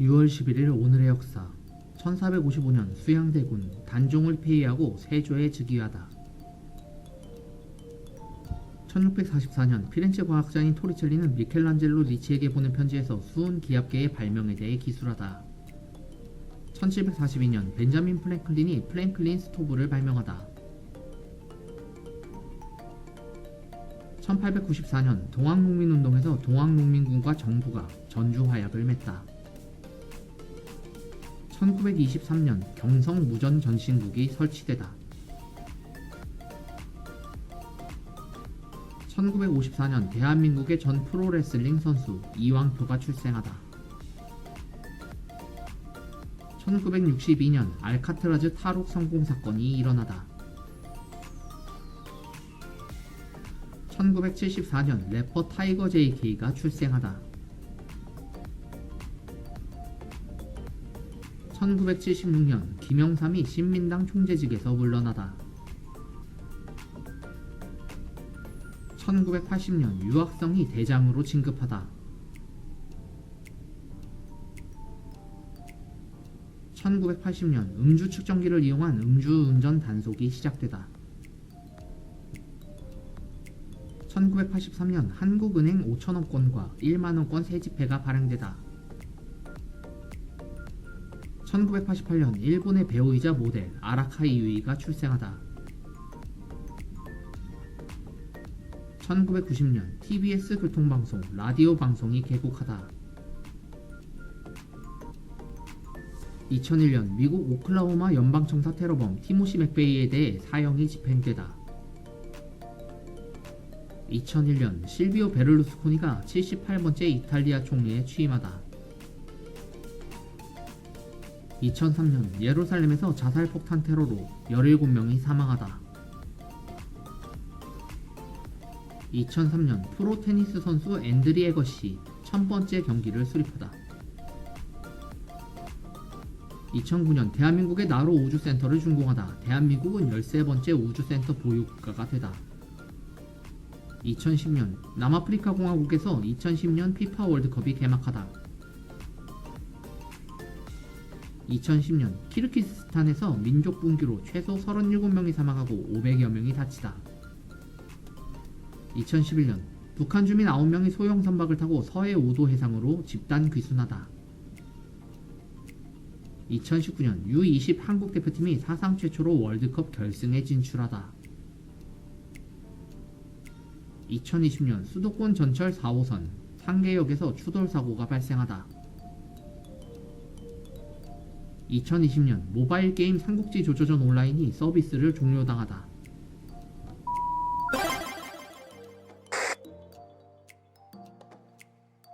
6월 11일 오늘의 역사. 1455년 수양대군 단종을 폐위하고 세조에 즉위하다. 1644년 피렌체 과학자인 토리첼리는 미켈란젤로 리치에게 보낸 편지에서 수은 기압계의 발명에 대해 기술하다. 1742년 벤자민 플랭클린이 플랭클린 스토브를 발명하다. 1894년 동학농민운동에서 동학농민군과 정부가 전주화약을 맺다 1923년 경성 무전 전신국이 설치되다. 1954년 대한민국의 전 프로레슬링 선수 이왕표가 출생하다. 1962년 알카트라즈 탈옥 성공 사건이 일어나다. 1974년 래퍼 타이거 JK가 출생하다. 1976년 김영삼이 신민당 총재직에서 물러나다. 1980년 유학성이 대장으로 진급하다. 1980년 음주 측정기를 이용한 음주운전 단속이 시작되다. 1983년 한국은행 5천억 건과 1만원 건 세집회가 발행되다. 1988년 일본의 배우이자 모델 아라카이 유이가 출생하다. 1990년 TBS 교통방송 라디오 방송이 개국하다. 2001년 미국 오클라호마 연방청사 테러범 티모시 맥베이에 대해 사형이 집행되다. 2001년 실비오 베를루스코니가 78번째 이탈리아 총리에 취임하다. 2003년 예루살렘에서 자살 폭탄 테러로 17명이 사망하다. 2003년 프로 테니스 선수 앤드리 에거시 1000번째 경기를 수립하다. 2009년 대한민국의 나로 우주센터를 준공하다. 대한민국은 13번째 우주센터 보유국가가 되다. 2010년 남아프리카 공화국에서 2010년 피파 월드컵이 개막하다. 2010년 키르기스스탄에서 민족 분규로 최소 37명이 사망하고 500여 명이 다치다. 2011년 북한 주민 9명이 소형 선박을 타고 서해 5도 해상으로 집단 귀순하다. 2019년 U20 한국 대표팀이 사상 최초로 월드컵 결승에 진출하다. 2020년 수도권 전철 4호선 상계역에서 추돌 사고가 발생하다. 2020년 모바일 게임 삼국지 조조전 온라인이 서비스를 종료당하다.